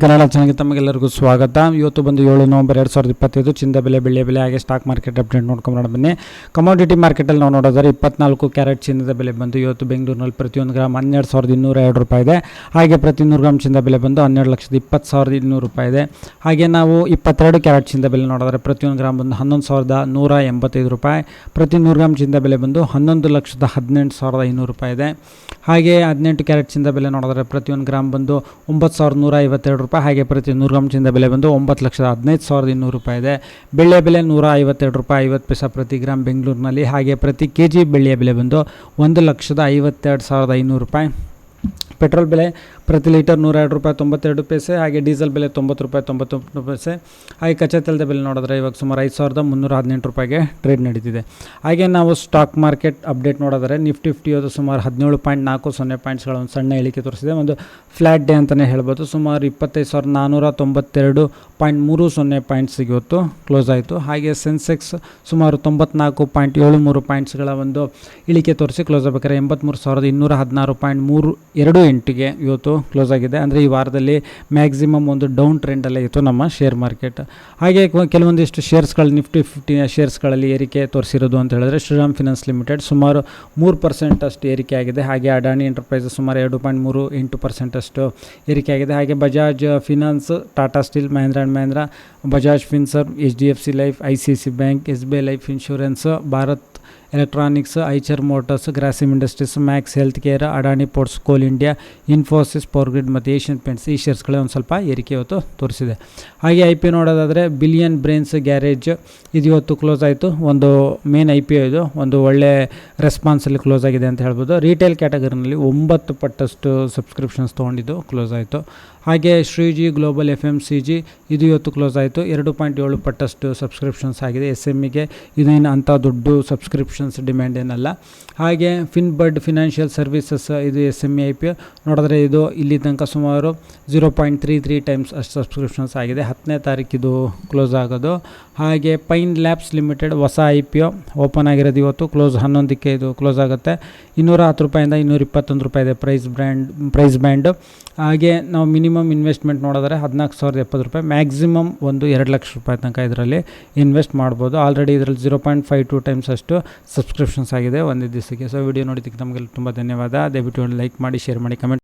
ಕನ್ನಡ ಚಾನಲ್ಗೆ ತಮಗೆಲ್ಲರಿಗೂ ಸ್ವಾಗತ. ಇವತ್ತು ಬಂದು ಏಳು ನವಂಬರ್ ಎರಡು ಸಾವಿರದ ಇಪ್ಪತ್ತೈದು, ಚಿಂದ ಬೆಲೆ ಬೆಳೆ ಬೆಲೆ ಹಾಗೆ ಸ್ಟಾಕ್ ಮಾರ್ಕೆಟ್ ಅಪ್ಡೇಟ್ ನೋಡ್ಕೊಂಡು ಬನ್ನಿ. ಕಮಾಡಿಟಿ ಮಾರ್ಕೆಟಲ್ಲಿ ನಾವು ನೋಡೋದಾದ್ರೆ ಇಪ್ಪತ್ನಾಲ್ಕು ಕ್ಯಾರೆಟ್ ಚಿನ್ನದ ಬೆಲೆ ಬಂದು ಇವತ್ತು ಬೆಂಗಳೂರಿನಲ್ಲಿ ಪ್ರತಿಯೊಂದು ಗ್ರಾಮ್ ಹನ್ನೆರಡು ಸಾವಿರದ ಇನ್ನೂರ ಎರಡು ರೂಪಾಯಿ ಇದೆ. ಹಾಗೆ ಪ್ರತಿ ನೂರು ಗ್ರಾಮ್ ಚಿನ್ನದ ಬೆಲೆ ಬಂದು ಹನ್ನೆರಡು ಲಕ್ಷದ ಇಪ್ಪತ್ತು ಸಾವಿರದ ಇನ್ನೂರು ರೂಪಾಯಿ ಇದೆ. ಹಾಗೆ ನಾವು ಇಪ್ಪತ್ತೆರಡು ಕ್ಯಾರೆಟ್ ಚಿನ್ನದ ಬೆಲೆ ನೋಡಿದ್ರೆ ಪ್ರತಿಯೊಂದು ಗ್ರಾಮ್ ಬಂದು ಹನ್ನೊಂದು ಸಾವಿರದ ನೂರ ಎಂಬತ್ತೈದು ರೂಪಾಯಿ. ಪ್ರತಿ ನೂರು ಗ್ರಾಮ್ ಚಿನ್ನದ ಬೆಲೆ ಬಂದು ಹನ್ನೊಂದು ಲಕ್ಷದ ಹದಿನೆಂಟು ಸಾವಿರದ ಇನ್ನೂರು ರೂಪಾಯಿ ಇದೆ. ಹಾಗೆ ಹದಿನೆಂಟು ಕ್ಯಾರೆಟ್ ಚಿನ್ನದ ಬೆಲೆ ನೋಡಿದ್ರೆ ಪ್ರತಿಯೊಂದು ಗ್ರಾಮ್ ಬಂದು ಒಂಬತ್ತು ಸಾವಿರದ ನೂರ ಐವತ್ತೆರಡು ರೂಪಾಯಿ ಹಾಗೆ ಪ್ರತಿ ನೂರು ಗ್ರಾಮ್ ಚಿನ್ನದ ಬೆಲೆ ಬಂದು ಒಂಬತ್ತು ಲಕ್ಷದ ಹದಿನೈದು ಸಾವಿರದ ಇನ್ನೂರು ರೂಪಾಯಿ ಇದೆ. ಬೆಳ್ಳಿಯ ಬೆಲೆ ನೂರ ಐವತ್ತೆರಡು ರೂಪಾಯಿ, ಐವತ್ತು ಪೈಸಾ ಪ್ರತಿ ಗ್ರಾಮ್ ಬೆಂಗಳೂರಿನಲ್ಲಿ. ಹಾಗೆ ಪ್ರತಿ ಕೆ ಜಿ ಬೆಳ್ಳಿಯ ಬೆಲೆ ಬಂದು ಒಂದು ಲಕ್ಷದ ಐವತ್ತೆರಡು ಸಾವಿರದ ಐನೂರು ರೂಪಾಯಿ. ಪೆಟ್ರೋಲ್ ಬೆಲೆ ಪ್ರತಿ ಲೀಟರ್ ನೂರ ಎರಡು ರೂಪಾಯಿ ತೊಂಬತ್ತೆರಡು ಪೈಸೆ, ಹಾಗೆ ಡೀಸೆಲ್ ಬೆಲೆ ತೊಂಬತ್ತು ರೂಪಾಯಿ ತೊಂಬತ್ತೊಂಬತ್ತು ಪೈಸೆ. ಹಾಗೆ ಕಚ್ಚಾ ತೈಲದ ಬೆಲೆ ನೋಡಿದ್ರೆ ಇವಾಗ ಸುಮಾರು ಐದು ಸಾವಿರದ ಮುನ್ನೂರ ಹದಿನೆಂಟು ರೂಪಾಯಿಗೆ ಟ್ರೇಡ್ ನಡೀತಿದೆ. ಹಾಗೆ ನಾವು ಸ್ಟಾಕ್ ಮಾರ್ಕೆಟ್ ಅಪ್ಡೇಟ್ ನೋಡಿದ್ರೆ ನಿಫ್ಟಿ ಫಿಫ್ಟಿ ಅದು ಸುಮಾರು ಹದಿನೇಳು ಪಾಯಿಂಟ್ ನಾಲ್ಕು ಸೊನ್ನೆ ಪಾಯಿಂಟ್ಸ್ಗಳ ಒಂದು ಸಣ್ಣ ಇಳಿಕೆ ತೋರಿಸಿದೆ. ಒಂದು ಫ್ಲ್ಯಾಟ್ ಡೇ ಅಂತಲೇ ಹೇಳ್ಬೋದು. ಸುಮಾರು ಇಪ್ಪತ್ತೈದು ಸಾವಿರದ ನಾನ್ನೂರ ತೊಂಬತ್ತೆರಡು ಪಾಯಿಂಟ್ ಮೂರು ಸೊನ್ನೆ ಪಾಯಿಂಟ್ಸ್ ಇವತ್ತು ಕ್ಲೋಸ್ ಆಯಿತು. ಹಾಗೆ ಸೆನ್ಸೆಕ್ಸ್ ಸುಮಾರು ತೊಂಬತ್ನಾಲ್ಕು ಪಾಯಿಂಟ್ ಏಳು ಮೂರು ಪಾಯಿಂಟ್ಸ್ಗಳ ಒಂದು ಇಳಿಕೆ ತೋರಿಸಿ ಕ್ಲೋಸ್ ಆಗಬೇಕಾದ್ರೆ ಎಂಬತ್ತ್ಮೂರು ಸಾವಿರದ ಇನ್ನೂರ ಹದಿನಾರು ಪಾಯಿಂಟ್ ಮೂರು ಎರಡು ಎಂಟಿಗೆ ಇವತ್ತು ಕ್ಲೋಸ್ ಆಗಿದೆ. ಅಂದರೆ ಈ ವಾರದಲ್ಲಿ ಮ್ಯಾಕ್ಸಿಮಮ್ ಒಂದು ಡೌನ್ ಟ್ರೆಂಡಲ್ಲೇ ಇತ್ತು ನಮ್ಮ ಶೇರ್ ಮಾರ್ಕೆಟ್ ಹಾಗೆ ಕೆಲವೊಂದಿಷ್ಟು ಶೇರ್ಸ್ಗಳು ನಿಫ್ಟಿ ಫಿಫ್ಟಿ ಶೇರ್ಸ್ಗಳಲ್ಲಿ ಏರಿಕೆ ತೋರಿಸಿರೋದು ಅಂತ ಹೇಳಿದ್ರೆ ಶ್ರೀರಾಮ್ ಫಿನಾನ್ಸ್ ಲಿಮಿಟೆಡ್ ಸುಮಾರು ಮೂರು ಪರ್ಸೆಂಟ್ ಅಷ್ಟು ಏರಿಕೆ ಆಗಿದೆ. ಹಾಗೆ ಅಡಾನಿ ಎಂಟರ್ಪ್ರೈಸಸ್ ಸುಮಾರು ಎರಡು ಪಾಯಿಂಟ್ ಮೂರು ಎಂಟು ಪರ್ಸೆಂಟ್ ಅಷ್ಟು ಏರಿಕೆ ಆಗಿದೆ. ಹಾಗೆ Bajaj Finance Tata Steel Mahindra and Mahindra Bajaj Finserv H D F C Life I C C Bank S B I Life Insurance Bharat Electronics Eicher Motors Grasim Industries Max Health Care Adani Ports Coal India Infosys Power Grid ಮತ್ತು Asian paints ಈ ಶೇರ್ಸ್ಗಳೇ ಒಂದು ಸ್ವಲ್ಪ ಏರಿಕೆ ಇವತ್ತು ತೋರಿಸಿದೆ. ಹಾಗೆ I P ನೋಡೋದಾದರೆ ಬಿಲಿಯನ್ ಬ್ರೇನ್ಸ್ ಗ್ಯಾರೇಜ್ ಇದು ಇವತ್ತು ಕ್ಲೋಸ್ ಆಯಿತು. ಒಂದು ಮೇನ್ ಐ ಪಿ ಇದು. ಒಂದು ಒಳ್ಳೆ ರೆಸ್ಪಾನ್ಸಲ್ಲಿ ಕ್ಲೋಸ್ ಆಗಿದೆ ಅಂತ ಹೇಳ್ಬೋದು. ರಿಟೇಲ್ ಕ್ಯಾಟಗರಿನಲ್ಲಿ ಒಂಬತ್ತು ಪಟ್ಟಷ್ಟು ಸಬ್ಸ್ಕ್ರಿಪ್ಷನ್ಸ್ ತೊಗೊಂಡಿದ್ದು ಕ್ಲೋಸ್ ಆಯಿತು. ಹಾಗೆ Shreeji Global F M C G ಇದು ಇವತ್ತು ಕ್ಲೋಸ್ ಆಯಿತು. ಎರಡು ಪಾಯಿಂಟ್ ಏಳು ಪಟ್ಟಷ್ಟು ಸಬ್ಸ್ಕ್ರಿಪ್ಷನ್ಸ್ ಆಗಿದೆ. ಎಸ್ ಎಮ್ಮಿಗೆ ಇದೇನು ಅಂಥ ದೊಡ್ಡ ಸಬ್ಸ್ಕ್ರಿಪ್ಷನ್ಸ್ ಡಿಮ್ಯಾಂಡ್ ಏನಲ್ಲ. ಹಾಗೆ ಫಿನ್ಬರ್ಡ್ ಫಿನಾನ್ಷಿಯಲ್ ಸರ್ವಿಸಸ್ ಇದು ಎಸ್ ಎಂ ಐ ಪಿ ನೋಡಿದ್ರೆ ಇದು ಇಲ್ಲಿ ತನಕ ಸುಮಾರು zero point three three times ಅಷ್ಟು ಸಬ್ಸ್ಕ್ರಿಪ್ಷನ್ಸ್ ಆಗಿದೆ. ಹತ್ತನೇ ತಾರೀಕಿದು ಕ್ಲೋಸ್ ಆಗೋದು. ಹಾಗೆ ಪೈನ್ ಲ್ಯಾಬ್ಸ್ ಲಿಮಿಟೆಡ್ ಹೊಸ ಐ ಪಿ ಒ ಓಪನ್ ಆಗಿರೋದು ಇವತ್ತು. ಕ್ಲೋಸ್ ಹನ್ನೊಂದಕ್ಕೆ ಇದು ಕ್ಲೋಸ್ ಆಗುತ್ತೆ. ಇನ್ನೂರ ಹತ್ತು ರೂಪಾಯಿಂದ ಇನ್ನೂರ ಇಪ್ಪತ್ತೊಂದು ರೂಪಾಯಿ ಇದೆ ಪ್ರೈಸ್ ಬ್ರ್ಯಾಂಡ್ ಪ್ರೈಸ್ ಬ್ಯಾಂಡ್ ಹಾಗೆ ನಾವು ಮಿನಿಮಮ್ ಇನ್ವೆಸ್ಟ್ಮೆಂಟ್ ನೋಡಿದ್ರೆ ಹದಿನಾಲ್ಕು ಸಾವಿರದ ಎಪ್ಪತ್ತು ರೂಪಾಯಿ. ಮ್ಯಾಕ್ಸಿಮಮ್ ಒಂದು ಎರಡು ಲಕ್ಷ ರೂಪಾಯಿ ತನಕ ಇದರಲ್ಲಿ ಇನ್ವೆಸ್ಟ್ ಮಾಡ್ಬೋದು. ಆಲ್ರೆಡಿ ಇದರಲ್ಲಿ zero point five two times ಅಷ್ಟು ಸಬ್ಸ್ಕ್ರಿಪ್ಷನ್ಸ್ ಆಗಿದೆ. ಒಂದೇ ದಿವಸಕ್ಕೆ. ಸೊ ವಿಡಿಯೋ ನೋಡಿದ್ದಕ್ಕೆ ನಮಗೆ ತುಂಬ ಧನ್ಯವಾದ. ದಯವಿಟ್ಟು ಲೈಕ್ ಮಾಡಿ ಶೇರ್ ಮಾಡಿ ಕಮೆಂಟ್